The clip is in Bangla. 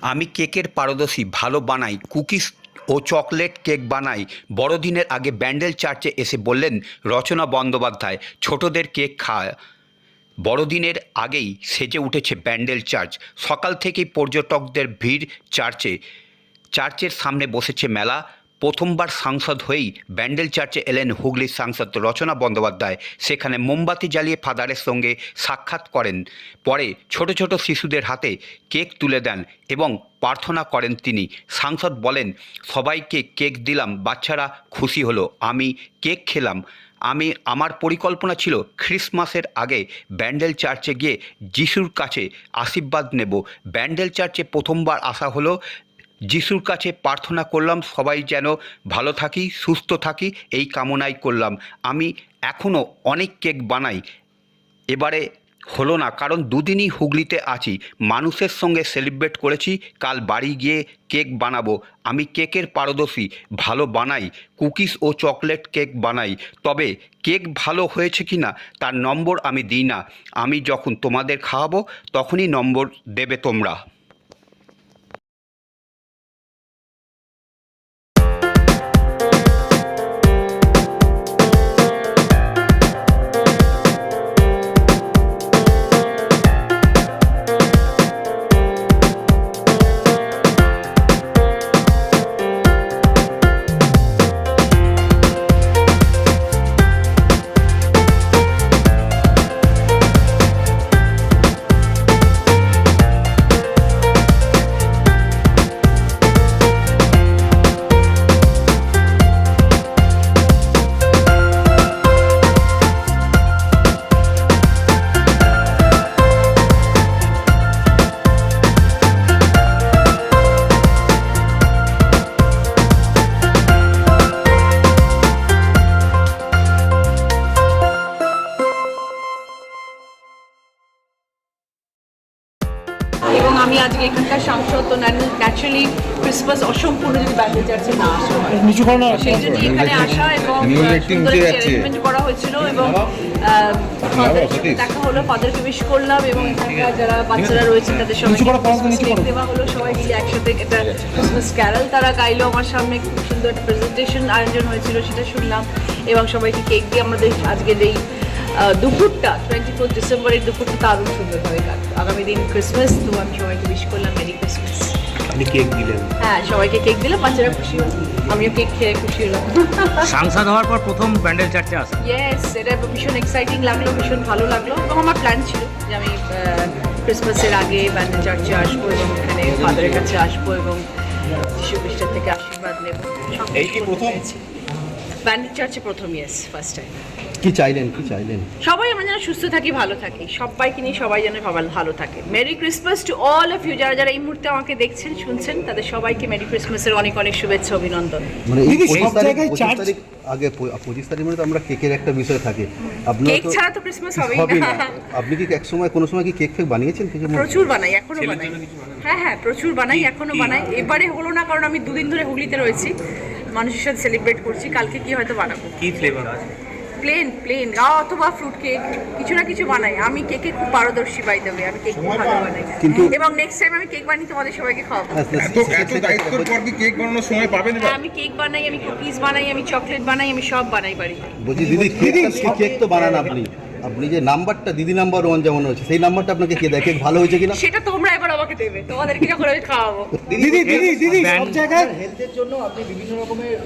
আমি কেকের পারদর্শী, ভালো বানাই, কুকিস ও চকলেট কেক বানাই। বড়দিনের আগে ব্যান্ডেল চার্চে এসে বললেন রচনা বন্দ্যোপাধ্যায়, ছোটদের কেক খায়। বড়দিনের আগেই সেজে উঠেছে ব্যান্ডেল চার্চ। সকাল থেকেই পর্যটকদের ভিড় চার্চে। চার্চের সামনে বসেছে মেলা। প্রথমবার সাংসদ হয়েই ব্যান্ডেল চার্চে এলেন হুগলির সাংসদ রচনা বন্দ্যোপাধ্যায়। সেখানে মোমবাতি জ্বালিয়ে ফাদারের সঙ্গে সাক্ষাৎ করেন। পরে ছোট ছোট শিশুদের হাতে কেক তুলে দেন এবং প্রার্থনা করেন তিনি। সাংসদ বলেন, সবাইকে কেক দিলাম, বাচ্চারা খুশি হলো। আমি কেক খেলাম। আমি, আমার পরিকল্পনা ছিল খ্রিসমাসের আগে ব্যান্ডেল চার্চে গিয়ে যিশুর কাছে আশীর্বাদ নেব। ব্যান্ডেল চার্চে প্রথমবার আসা হলো যিশুর কাছে প্রার্থনা করলাম, সবাই যেন ভালো থাকি, সুস্থ থাকি, এই কামনাই করলাম। আমি এখনও অনেক কেক বানাই, এবারে হলো না, কারণ দুদিনই হুগলিতে আছি। মানুষের সঙ্গে সেলিব্রেট করেছি, কাল বাড়ি গিয়ে কেক বানাবো। আমি কেকের পারদর্শী, ভালো বানাই কুকিজ ও চকলেট কেক বানাই। তবে কেক ভালো হয়েছে কি না, তার নম্বর আমি দিই না। আমি যখন তোমাদের খাওয়াবো, তখনই নম্বর দেবে তোমরা। আমি আজকে এখানকার সাংসদ তো ন্যাচারালি ক্রিসমাস অসম্পূর্ণ যদি ব্যান্ডেল চার্চে না নিচু করো সেই জন্য এখানে আসা এবং যাচ্ছে। arrangement করা হয়েছিল এবং দেখা হলো ফাদারকে উইশ করলাম এবং এখানকার যারা বাচ্চারা রয়েছে তাদের সবাই। দেওয়া হলো। সবাই মিলে একসাথে একটা ক্রিসমাস ক্যারল তারা গাইলো। আমার সামনে খুব সুন্দর একটা প্রেজেন্টেশন আয়োজন হয়েছিল সেটা শুনলাম এবং সবাইকে কেক দিয়ে আমাদের আজকের এই আহ, দুপুরটা টোয়েন্টি ফোর ডিসেম্বরের দুপুরটা দারুণ সুন্দরভাবে কাটবে আগামী দিন ক্রিসমাস তো আমি সবাইকে উইশ করলাম মেরি ক্রিসমাস আপনি কেক দিলেন। হ্যাঁ সবাইকে কেক দিলাম বাচ্চারা খুশি হলো। আমিও কেক খেয়ে খুশি হলাম। সাংসদ হওয়ার পর প্রথম ব্যান্ডেল চার্চে আসা ইয়েস এটা ভীষণ এক্সাইটিং লাগল ভীষণ ভালো লাগল। এবং আমার প্ল্যান ছিল যে আমি ক্রিসমাসের আগে ব্যান্ডেল চার্চে আসব এবং এখানে ফাদারের কাছে আসব এবং যিশু খ্রিস্টের থেকে আশীর্বাদ নেব। সব এই কি প্রথম? ব্যান্ডেল চার্চে প্রথম ইয়েস ফার্স্ট টাইম কি চাইলেন কি চাইলেন? সবাই আমরা যেন সুস্থ থাকি ভালো থাকি সবাইকে নিয়ে সবাই যেন ভালো- ভালো থাকে। Merry Christmas to all of you যারা যারা এই মুহূর্তে আমাকে দেখছেন শুনছেন তাদের সবাইকে মেরি ক্রিসমাসের অনেক অনেক শুভেচ্ছা অভিনন্দন। মানে এই সব জায়গায় চার্চ- আগে পঁচিশ তারিখ মানে তো আমরা কেকের একটা বিষয় থাকে। আপনার কেক তো ছাড়া তো ক্রিসমাস হবেই হবেই না। না। আপনি কি এক সময় কোনো সময় কি কেক ফেক বানিয়েছেন কিছু প্রচুর বানাই এখনও বানাই। হ্যাঁ হ্যাঁ প্রচুর বানাই এখনও বানাই? এবারে হলো না কারণ আমি দুদিন ধরে হুগলিতে রয়েছি। মানুষের সাথে সেলিব্রেট করছি কালকে কি হয়তো বানাবো। কি ফ্লেভার প্লেন প্লেন অথবা ফ্রুট কেক কিছু না কিছু বানাই। আমি কেকে খুব পারদর্শী বাই দেবে আমি কেক খুব ভালো বানাই কিন্তু- এবং নেক্সট টাইম আমি কেক বানিয়ে তোমাদের সবাইকে খাওয়াবো। আচ্ছা, এত এত দায়িত্বের পর কি কেক বানানোর সময় পাবেন এবার হ্যাঁ, আমি কেক বানাই আমি কুকিজ বানাই আমি চকলেট বানাই আমি সব বানাই বাড়িতে। বলছি দিদি কেক তো বানান আপনি। আপনি যে নাম্বারটা দিদি নাম্বার ওয়ান যেমন হয়েছে সেই নাম্বারটা আপনাকে কে দেখে কেক ভালো হয়েছে কিনা? সেটা তোমরা এবার আমাকে দেবে। তোমাদেরকে যখন আমি খাওয়াবো। দিদি দিদি দিদি সব জায়গায় হেলথের জন্য আপনি বিভিন্ন রকমের